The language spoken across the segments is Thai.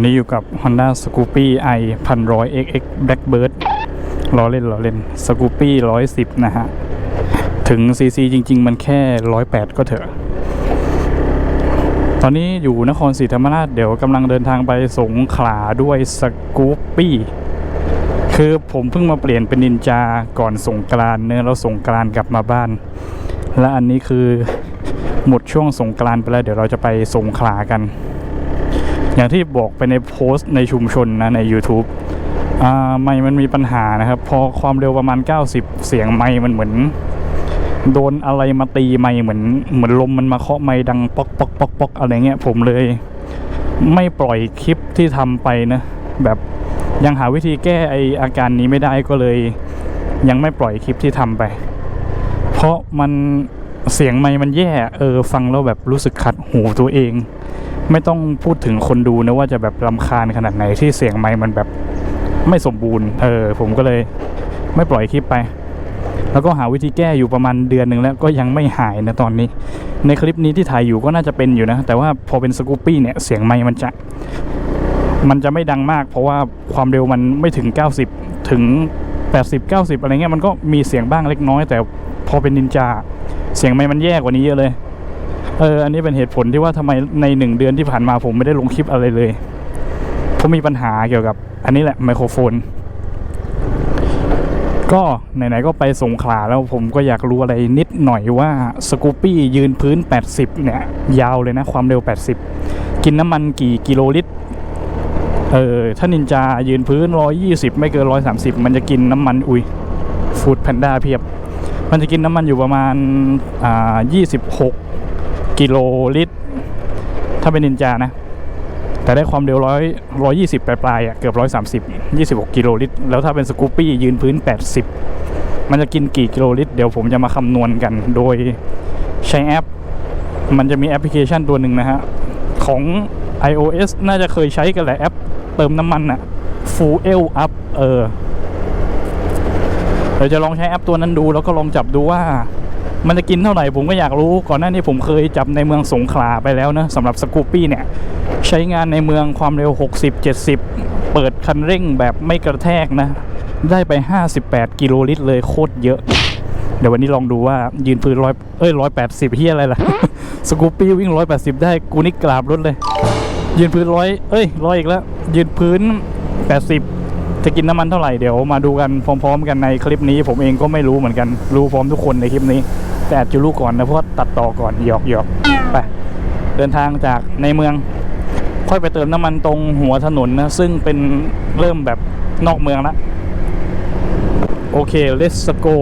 อนนี้อยู่กับ Honda Scoopy i 1100 XX Blackbird ล้อเล่นล้อเล่น Scoopy 110 นะฮะ ถึง CC จริง ๆ มันแค่ 108 ก็เถอะ ตอนนี้อยู่นครศรีธรรมราชเดี๋ยวกำลังเดินทางไปสงขลาด้วย Scoopy คือผมเพิ่งมาเปลี่ยนเป็นนินจาก่อนสงกรานเนื้อะแล้วสงกรานกลับมาบ้าน และอันนี้คือหมดช่วงสงกรานไปแล้วเดี๋ยวเราจะไปสงขลากัน อย่างที่บอกไปในโพสต์ในชุมชนนะใน YouTube อ่าไม่มันมีปัญหานะครับ พอความเร็วประมาณ 90 เสียงไม่มันเหมือน โดนอะไรมาตีไม่เหมือนเหมือนลมมันมาเคาะไม่ดังป๊อกป๊อกป๊อกป๊อกอะไรเงี้ยผมเลย ไม่ปล่อยคลิปที่ทำไปนะ แบบยังหาวิธีแก้ไออาการนี้ไม่ได้ก็เลย ยังไม่ปล่อยคลิปที่ทำไป เพราะมันเสียงไม่มันแย่เออฟังแล้วแบบรู้สึกขัดหูตัวเอง ไม่ต้องพูดถึงคนดูนะว่าจะแบบรำคาญขนาดไหนที่เสียงไมค์มันแบบไม่สมบูรณ์ เออ ผมก็เลยไม่ปล่อยคลิปไป แล้วก็หาวิธีแก้อยู่ประมาณเดือนหนึ่งแล้วก็ยังไม่หายนะตอนนี้ ในคลิปนี้ที่ถ่ายอยู่ก็น่าจะเป็นอยู่นะ แต่ว่าพอเป็นสกูปปี้เนี่ยเสียงไมค์มันจะ มันจะไม่ดังมาก เพราะว่าความเร็วมันไม่ถึง 90 ถึง 80 90 อะไรเงี้ยมันก็มีเสียงบ้างเล็กน้อย แต่พอเป็นนินจาเสียงไมค์มันแย่กว่านี้เยอะเลย เอออันนี้เป็นเหตุผลที่ว่าทำไมในหนึ่งเดือนที่ผ่านมาผมไม่ได้ลงคลิปอะไรเลยผมมีปัญหาเกี่ยวกับ อันนี้แหละไมโครโฟน ก็ไหนๆก็ไปสงขลาแล้วผมก็อยากรู้อะไรนิดหน่อยว่าสกูปปี้ยืนพื้น 80 เนี่ย ยาวเลยนะ ความเร็ว 80 กินน้ำมันกี่กิโลลิตรเออถ้านินจายืนพื้น 120 ไม่เกิน 130 มันจะกินน้ำมันอุ้ยฟูดแพนด้าเพียบ มันจะกินน้ำมันอยู่ประมาณอ่า26 กิโลลิตร ถ้าเป็นนินจานะ แต่ได้ความเร็วร้อยร้อยยี่สิบปลายๆอะเกือบร้อยสามสิบยี่สิบหกกิโลลิตร แล้วถ้าเป็นสกูปปี้ยืนพื้นแปดสิบมันจะกินกี่กิโลลิตร เดี๋ยวผมจะมาคำนวณกันโดยใช้แอป มันจะมีแอปพลิเคชันตัวหนึ่งนะฮะ ของ iOS น่าจะเคยใช้กันแหละแอป เติมน้ำมันอะ Fuel Up เออเดี๋ยวจะลองใช้แอปตัวนั้นดูแล้วก็ลองจับดูว่า มันจะกินเท่าไหร่ผมก็อยากรู้ ก่อนหน้านี้ผมเคยจับในเมืองสงขลาไปแล้วนะสำหรับสกูปปี้เนี่ย ใช้งานในเมืองความเร็ว 60 70 เปิดคันเร่งแบบไม่กระแทกนะ ได้ไป 58 กิโลลิตรเลยโคตรเยอะ เดี๋ยววันนี้ลองดูว่ายืนพื้นร้อยเอ้ยร้อยแปดสิบเฮียอะไรล่ะ สกูปปี้วิ่งร้อยแปดสิบได้กูนี่กราบรถเลย ยืนพื้นร้อยเอ้ยร้อยอีกแล้ว ยืนพื้น80 จะกินน้ำมันเท่าไหร่เดี๋ยวมาดูกันพร้อม ๆ กันในคลิปนี้ ผมเองก็ไม่รู้เหมือนกันรู้พร้อมทุกคนในคลิปนี้ แต่อาจจะรู้ก่อนนะเพราะตัดต่อก่อนหยอกหยอกไปเดินทางจากในเมือง ค่อยไปเติมน้ำมันตรงหัวถนนนะซึ่งเป็นเริ่มแบบนอกเมืองละโอเค let's go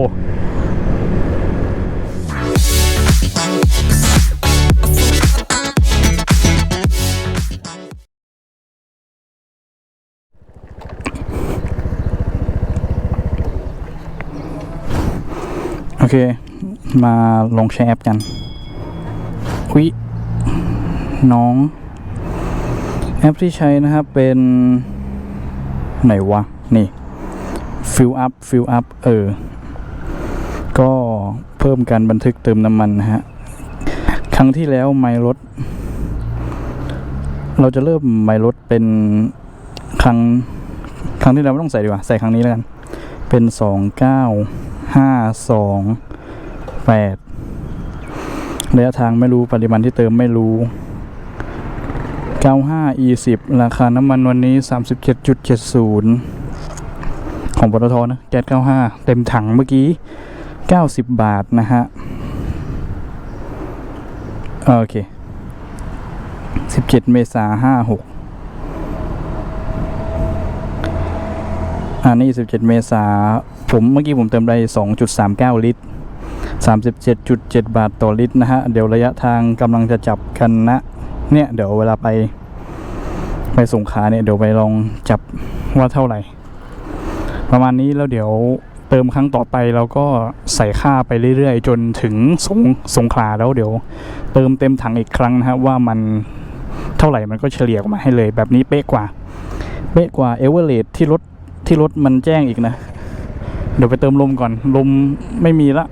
เค มาลงแชร์แอปกัน อุยน้อง แอปที่ใช้นะครับ เป็น ไหนวะ นี่ Fill Up Fill Up เออ ก็เพิ่มการบันทึกเติมน้ำมันนะฮะ ครั้งที่แล้วไมล์รถ เราจะเริ่มไมล์รถเป็นครั้ง ครั้งที่แล้วไม่ต้องใส่ดีกว่า ใส่ครั้งนี้แล้วกัน เป็นสองเก้า ห้าสองแปดระยะทางไม่รู้ปริมาณที่เติมไม่รู้ 95 e 10ราคาน้ำมันวันนี้ 37.70 ของปตทนะ แก๊ส 95 เต็มถังเมื่อกี้ 90 บาทนะฮะ โอเค 17 เมษา56 อันนี้17เมษาผมเมื่อกี้ผมเติมได้ 2.39 ลิตร 37.7 บาทต่อลิตรนะฮะ เดี๋ยวระยะทางกำลังจะจับกันนะเนี่ย เดี๋ยวเวลาไปไปสงขาเนี่ย เดี๋ยวไปลองจับว่าเท่าไหร่ ประมาณนี้แล้วเดี๋ยวเติมครั้งต่อไปเราก็ใส่ค่าไปเรื่อยๆ จนถึงสงสงขลาแล้วเดี๋ยว เติมเต็มถังอีกครั้งนะครับว่ามันเท่าไหร่มันก็เฉลี่ยออกมาให้เลย แบบนี้เป๊ะกว่า เป๊ะกว่าเอเวอร์เรที่รถ ที่รถมันแจ้งอีกนะ เดี๋ยวไปเติมลมก่อน ลมไม่มีละ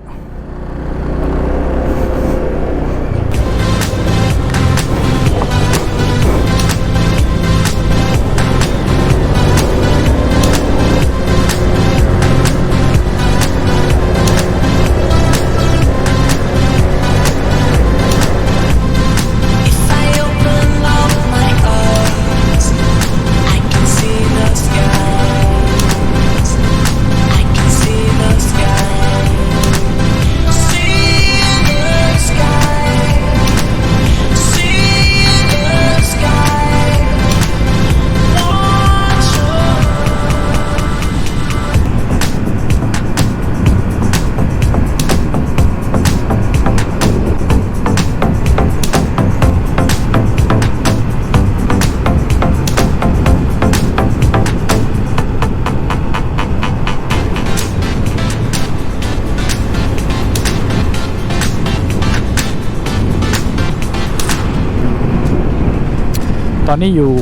อนนี้อยู่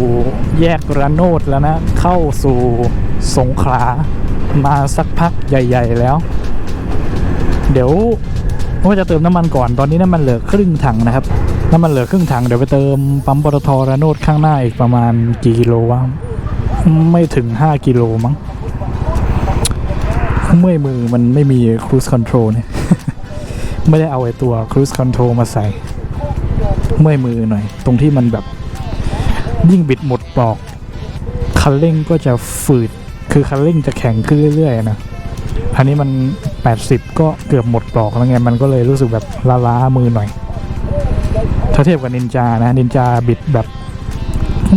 แยกระโนดแล้วนะ เข้าสู่สงขลามาสักพักใหญ่ ๆ แล้ว เดี๋ยวว่าจะเติมน้ำมันก่อนตอนนี้น้ำมันเหลือครึ่งถังนะครับ น้ำมันเหลือครึ่งถังเดี๋ยวไปเติมปั๊มปตทระโนดข้างหน้าอีกประมาณกี่กิโลวะไม่ถึง 5 กิโลมั้งเมื่อยมือมันไม่มี cruise control เนี่ยไม่ได้เอาไอ้ตัว cruise control มาใส่ เมื่อยมือหน่อย ตรงที่มันแบบ ยิ่งบิดหมดปลอก คันเร่งก็จะฝืด คือคันเร่งจะแข็งขึ้นเรื่อยๆนะอันนี้มัน 80 ก็เกือบหมดปลอกแล้วไง มันก็เลยรู้สึกแบบล้าๆมือหน่อย ถ้าเทียบกับนินจานะ นินจาบิดแบบ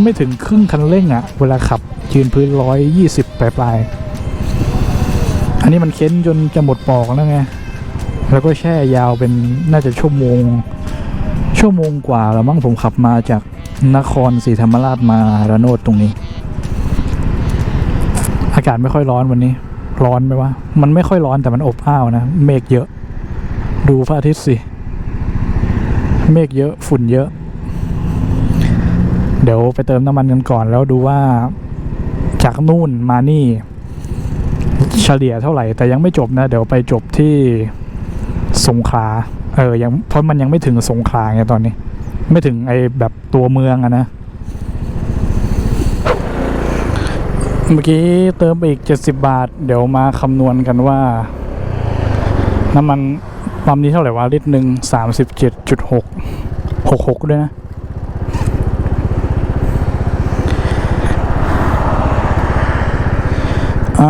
ไม่ถึงครึ่งคันเร่งอะเวลาขับยืนพื้นร้อยยี่สิบปลายๆอันนี้มันเค้นจนจะหมดปลอกแล้วไง แล้วก็แช่ยาวเป็นน่าจะชั่วโมง ชั่วโมงกว่าแล้วมั้งผมขับมาจาก นครศรีธรรมราชมาระโนดตรงนี้ อากาศไม่ค่อยร้อนวันนี้ ร้อนไหมวะมันไม่ค่อยร้อนแต่มันอบอ้าวนะ เมฆเยอะ ดูพระอาทิตย์สิ เมฆเยอะฝุ่นเยอะ เดี๋ยวไปเติมน้ำมันกันก่อนแล้วดูว่าจากนู่นมานี่ เฉลี่ยเท่าไหร่ แต่ยังไม่จบนะ เดี๋ยวไปจบที่สงขลาเออยังเพราะมันยังไม่ถึงสงขลาไงตอนนี้ ไม่ถึงไอแบบตัวเมืองอะนะ เมื่อกี้เติมไปอีก 70 บาท เดี๋ยวมาคำนวณกันว่า น้ำมันปั๊มนี้เท่าไหร่วะลิตรหนึ่งสามสิบเจ็ดจุดหกหกหกด้วยนะ อ่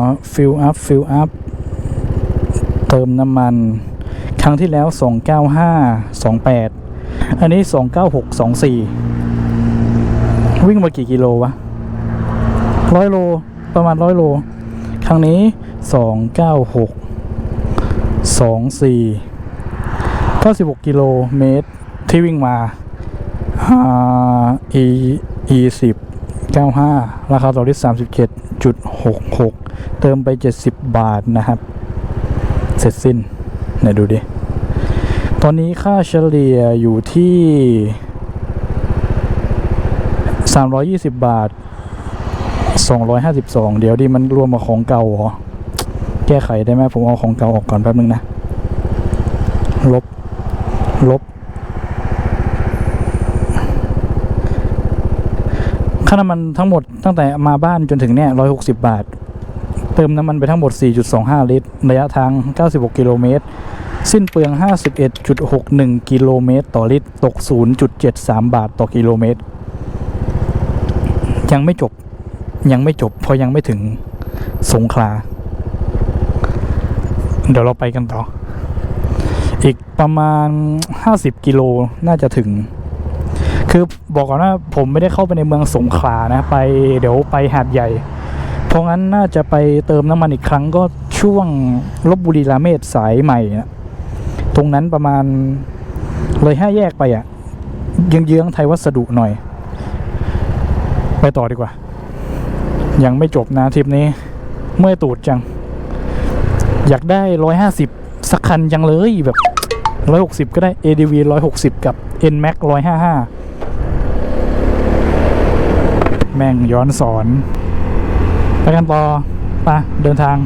า ฟิลอัพ ฟิลอัพ เติมน้ำมัน ครั้งที่แล้ว295 28อั อันนี้ 296 24 วิ่งมากี่กิโลวะร้อยโล ประมาณร้อยโล ครั้งนี้ 296 24 96 กิโลเมตรที่วิ่งมาอ่า e e 10 95 ราคาต่อลิตร37.66 เติมไป 70 บาทนะครับ เสร็จสิ้นไหนดูดิ ตอนนี้ค่าเฉลี่ยอยู่ที่ 320 บาท 252 เดี๋ยวดิมันรวมกับของเก่าเหรอ แก้ไขได้ไหมผมเอาของเก่าออกก่อนแป๊บนึงนะ ลบ ลบ ค่าน้ำมันทั้งหมดตั้งแต่มาบ้านจนถึงเนี่ย 160 บาท เติมน้ำมันไปทั้งหมด 4.25 ลิตร ระยะทาง 96 กิโลเมตร สิ้นเปลือง 51.61 กิโลเมตรต่อลิตร ตก 0.73 บาทต่อกิโลเมตร ยังไม่จบ ยังไม่จบ เพราะยังไม่ถึงสงขลา เดี๋ยวเราไปกันต่อ อีกประมาณ 50 กิโลน่าจะถึง คือบอกก่อนว่าผมไม่ได้เข้าไปในเมืองสงขลานะ ไปเดี๋ยวไปหาดใหญ่ เพราะงั้นน่าจะไปเติมน้ำมันอีกครั้งก็ช่วงลบบุรีราเมศสายใหม่นะ ตรงนั้นประมาณเลยห้าแยกไปอะ่ะเยื้องๆไทยวัสดุหน่อย ไปต่อดีกว่า ยังไม่จบนะทริปนี้ เมื่อตูดจัง อยากได้ร้อยห้าสิบสักคันจังเลยแบบร้อยหกสิบก็ได้ ADV ร้อยหกสิบกับ NMAX ร้อยห้าห้าแม่งย้อนสอน ไปกันต่อไปเดินทาง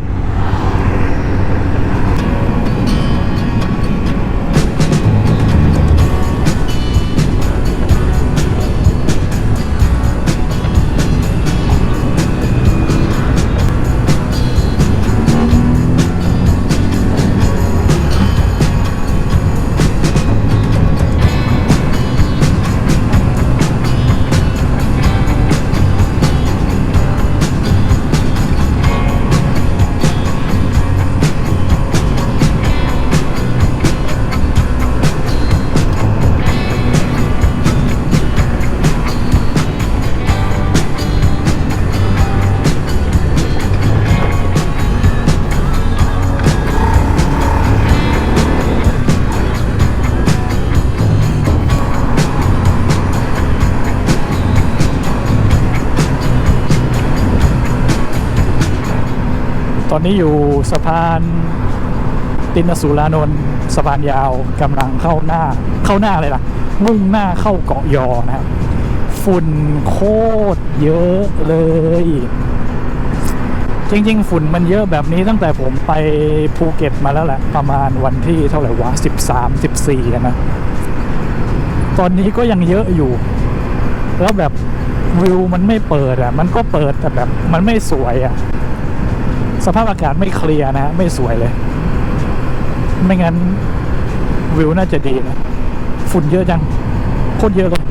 นี้อยู่สะพานตินสุรานนท์สะพานยาวกำลังเข้าหน้าเข้าหน้าเลยล่ะ มุ่งหน้าเข้าเกาะยอนะครับฝุ่นโคตรเยอะเลย จริง ๆ ฝุ่นมันเยอะแบบนี้ตั้งแต่ผมไปภูเก็ตมาแล้วแหละ ประมาณวันที่เท่าไหร่วะสิบสามสิบสี่นะ ตอนนี้ก็ยังเยอะอยู่ แล้วแบบวิวมันไม่เปิดอะ มันก็เปิดแต่แบบมันไม่สวยอะ สภาพอากาศไม่เคลียร์นะไม่สวยเลย ไม่งั้นวิวน่าจะดีนะ ฝุ่นเยอะจัง โคตรเยอะเลย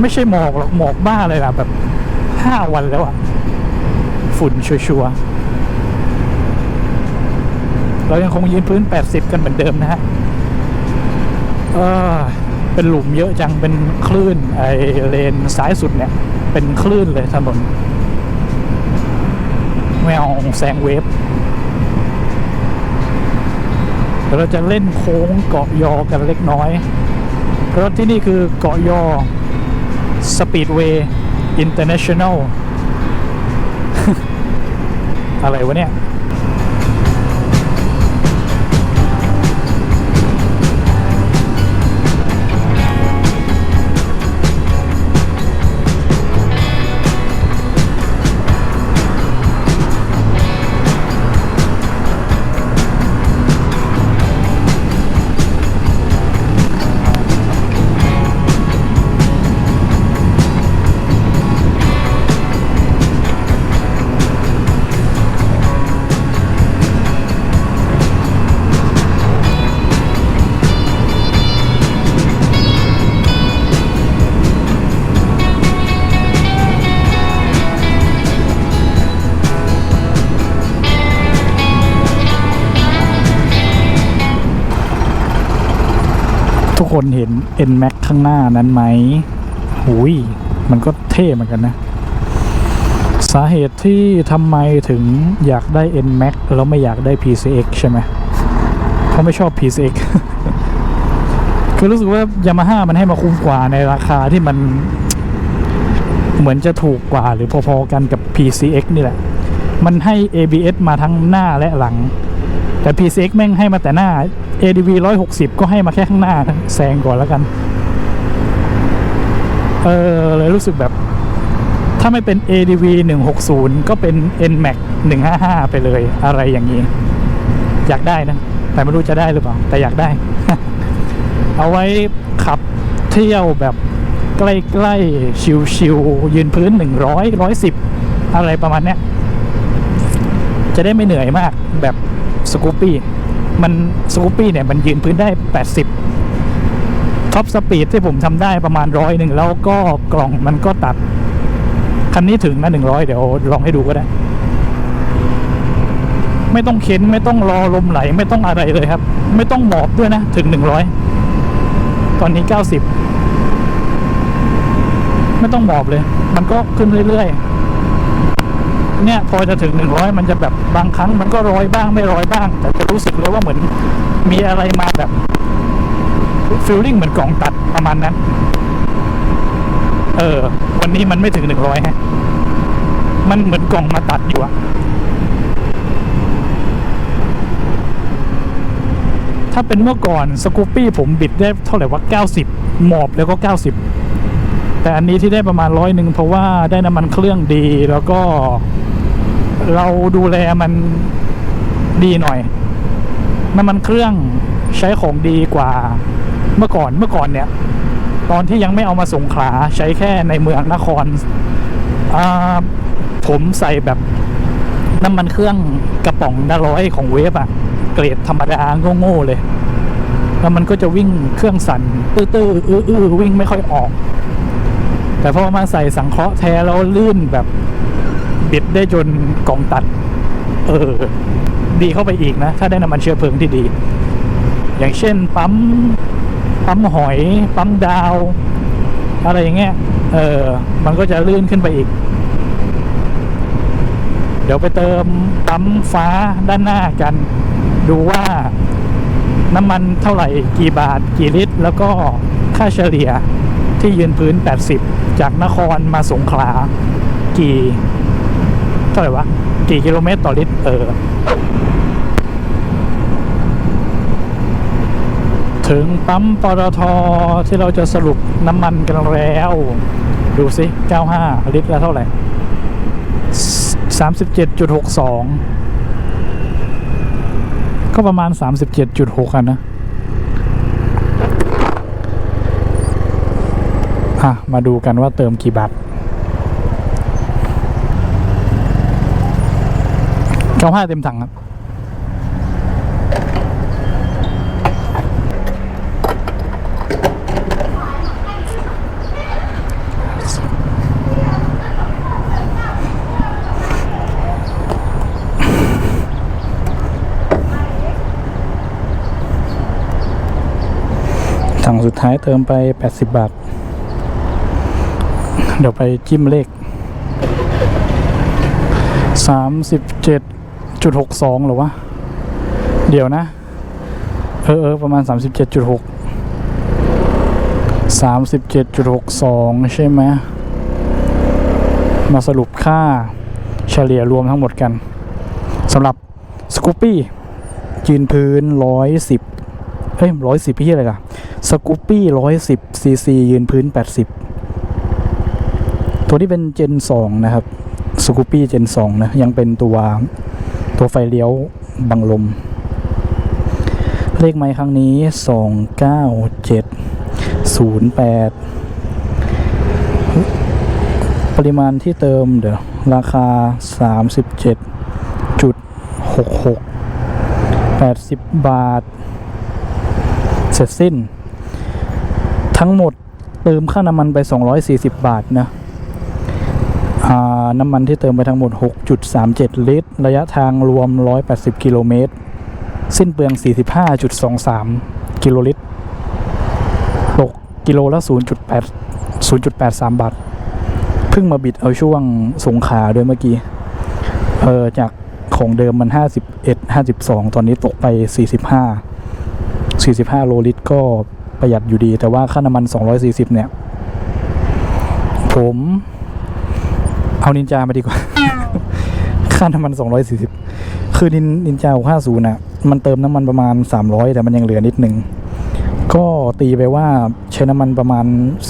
ไม่ใช่หมอกหรอกหมอกบ้าเลยนะแบบห้าวันแล้วอะฝุ่นชัวร์ๆเรายังคงยืนพื้น 80 กันเหมือนเดิมนะฮะเออเป็นหลุมเยอะจังเป็นคลื่น ไอเลนซ้ายสุดเนี่ย เป็นคลื่นเลยถนน ไม่เอาแซงเวฟเดี๋ยวเราจะเล่นโค้งเกาะยอกันเล็กน้อย เพราะที่นี่คือเกาะยอสปีดเวย์อินเตอร์เนชั่นแนลอะไรวะเนี่ย เห็น N Max ข้างหน้านั้นไหมหุยมันก็เท่เหมือนกันนะ สาเหตุที่ทำไมถึงอยากได้ N Max แล้วไม่อยากได้ PCX ใช่ไหมเพราะไม่ชอบ PCX คือรู้สึกว่า Yamaha มันให้มาคุ้มกว่าในราคาที่มันเหมือนจะถูกกว่าหรือพอๆกันกับ PCX นี่แหละ มันให้ ABS มาทั้งหน้าและหลัง แต่ PCX แม่งให้มาแต่หน้า ADV 160 ก็ให้มาแค่ข้างหน้าแซงก่อนแล้วกัน เออเลยรู้สึกแบบ ถ้าไม่เป็น ADV 160 ก็เป็น NMAX 155 ไปเลยอะไรอย่างนี้ อยากได้นะ แต่ไม่รู้จะได้หรือเปล่า แต่อยากได้ เอาไว้ขับเที่ยวแบบใกล้ๆ ชิวๆยืนพื้น 100 110 อะไรประมาณเนี้ย จะได้ไม่เหนื่อยมากแบบสกูปปี้ มันสกูปปี้เนี่ยมันยืนพื้นได้ 80ท็อปสปีดที่ผมทำได้ประมาณร้อยหนึ่งแล้วก็กล่องมันก็ตัด คันนี้ถึงนะหนึ่งร้อยเดี๋ยวลองให้ดูก็ได้ ไม่ต้องเข็นไม่ต้องรอลมไหลไม่ต้องอะไรเลยครับ ไม่ต้องหมอบด้วยนะ ถึงหนึ่งร้อยตอนนี้เก้าสิบไม่ต้องหมอบเลย มันก็ขึ้นเรื่อยๆ เนี่ยพอจะถึงหนึ่งร้อยมันจะแบบบางครั้งมันก็ร้อยบ้างไม่ร้อยบ้าง แต่จะรู้สึกเลยว่าเหมือนมีอะไรมาแบบฟิลลิ่งเหมือนกล่องตัดประมาณนั้น เออ วันนี้มันไม่ถึงหนึ่งร้อยฮะ มันเหมือนกล่องมาตัดอยู่อะถ้าเป็นเมื่อก่อนสกูปปี้ผมบิดได้เท่าไหร่ว่าเก้าสิบหมอบแล้วก็เก้าสิบแต่อันนี้ที่ได้ประมาณร้อยหนึ่งเพราะว่าได้น้ำมันเครื่องดีแล้วก็ เราดูแลมันดีหน่อยน้ำมันเครื่องใช้ของดีกว่าเมื่อก่อนเมื่อก่อนเนี่ย ตอนที่ยังไม่เอามาส่งขาใช้แค่ในเมืองนครผมใส่แบบน้ำมันเครื่องกระป๋องดาร้อยของเวฟอะเกรดธรรมดาโง่ๆเลย แล้วมันก็จะวิ่งเครื่องสั่นตื้อๆอื้อๆวิ่งไม่ค่อยออก แต่พอมาใส่สังเคราะห์แท้แล้วลื่นแบบ บิดได้จนกองตัด เออ ดีเข้าไปอีกนะ ถ้าได้น้ำมันเชื้อเพลิงที่ดี อย่างเช่นปั๊มปั๊มหอย ปั๊มดาว อะไรอย่างเงี้ยเออ มันก็จะลื่นขึ้นไปอีก เดี๋ยวไปเติมปั๊มฟ้าด้านหน้ากัน ดูว่าน้ำมันเท่าไหร่กี่บาท กี่ลิตร แล้วก็ค่าเฉลี่ยที่ยืนพื้น 80 จากนครมาสงขลากี่ ท่าไหร่วะ กี่กิโลเมตรต่อลิตร เออ ถึงปั๊มปตทที่เราจะสรุปน้ำมันกันแล้ว ดูสิ 95 ลิตรและเท่าไหร่ 37.62 ก็ประมาณ 37.6กันนะ อะ มาดูกันว่าเติมกี่บาท 95เต็มถังครับถังสุดท้ายเติมไป 80 บาท เดี๋ยวไปจิ้มเลข 37.62หรอวะ เดี๋ยวนะ เออเออประมาณ37.6 37.62ใช่ไหม มาสรุปค่าเฉลี่ยรวมทั้งหมดกันสำหรับสกูปปี้ยืนพื้น110เอ้ยร้อยสิบพี่อะไรกันสกูปปี้ร้อยสิบซีซียืนพื้นแปดสิบตัวนี้เป็นเจนสองนะครับสกูปปี้เจนสองนะ ยังเป็นตัว ตัวไฟเลี้ยวบังลม เลขไม้ครั้งนี้สองเก้าเจ็ดศูนย์แปดปริมาณที่เติมเดี๋ยวราคาสามสิบเจ็ดจุดหกหกแปดสิบบาท เสร็จสิ้น ทั้งหมดเติมค่าน้ำมันไป 240 บาทนะ น้ำมันที่เติมไปทั้งหมด 6.37 ลิตร ระยะทางรวม 180 กิโลเมตร สิ้นเปลือง 45.23 กิโลลิตร ตกกิโลละ 0.8 0.83 บาท เพิ่งมาบิดเอาช่วงสงขาด้วยเมื่อกี้ เออจากของเดิมมัน 51 52 ตอนนี้ตกไป 45 45 โลลิตรก็ประหยัดอยู่ดี แต่ว่าค่าน้ำมัน 240 เนี่ย ผม เอานินจามาดีกว่า ค่าน้ำมัน240คือนินนินจา650น่ะ มันเติมน้ำมันประมาณ300แต่มันยังเหลือนิดนึง ก็ตีไปว่าใช้น้ำมันประมาณ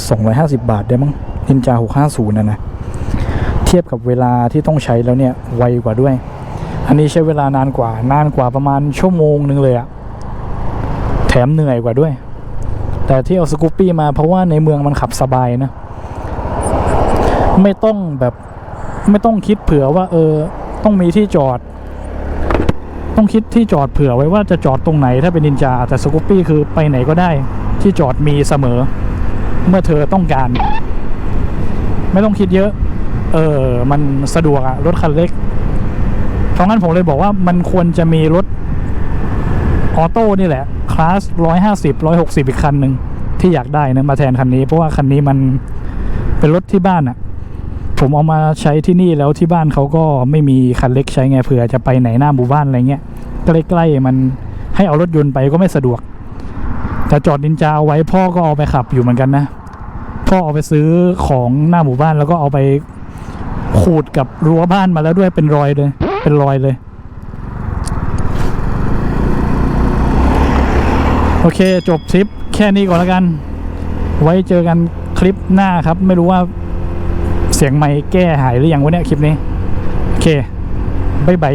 250บาทได้มั้งนินจา650นะนะ เทียบกับเวลาที่ต้องใช้แล้วเนี่ยไวกว่าด้วย อันนี้ใช้เวลานานกว่านานกว่าประมาณชั่วโมงนึงเลยอะแถมเหนื่อยกว่าด้วย แต่ที่เอาสกูปปี้มาเพราะว่าในเมืองมันขับสบายนะ ไม่ต้องแบบ ไม่ต้องคิดเผื่อว่า เออ ต้องมีที่จอด ต้องคิดที่จอดเผื่อไว้ว่าจะจอดตรงไหนถ้าเป็นนินจา แต่สกูปปี้คือไปไหนก็ได้ ที่จอดมีเสมอ เมื่อเธอต้องการ ไม่ต้องคิดเยอะ เออ มันสะดวกอะรถคันเล็กเพราะงั้นผมเลยบอกว่ามันควรจะมีรถออโต้นี่แหละคลาสร้อยห้าสิบร้อยหกสิบอีกคันหนึ่งที่อยากได้นะมาแทนคันนี้ เพราะว่าคันนี้มันเป็นรถที่บ้านอะ่ะ ผมเอามาใช้ที่นี่แล้วที่บ้านเขาก็ไม่มีคันเล็กใช้ไงเผื่อจะไปไหนหน้าหมู่บ้านอะไรเงี้ยใกล้ๆมันให้เอารถยนต์ไปก็ไม่สะดวก แต่จอดนินจาเอาไว้พ่อก็เอาไปขับอยู่เหมือนกันนะพ่อเอาไปซื้อของหน้าหมู่บ้านแล้วก็เอาไปขูดกับรั้วบ้านมาแล้วด้วยเป็นรอยเลย เป็นรอยเลย โอเคจบทริปแค่นี้ก่อนแล้วกัน ไว้เจอกันคลิปหน้าครับ ไม่รู้ว่า เสียงไมค์แก้หายหรือยังวะเนี่ยคลิปนี้ โอเคบายบาย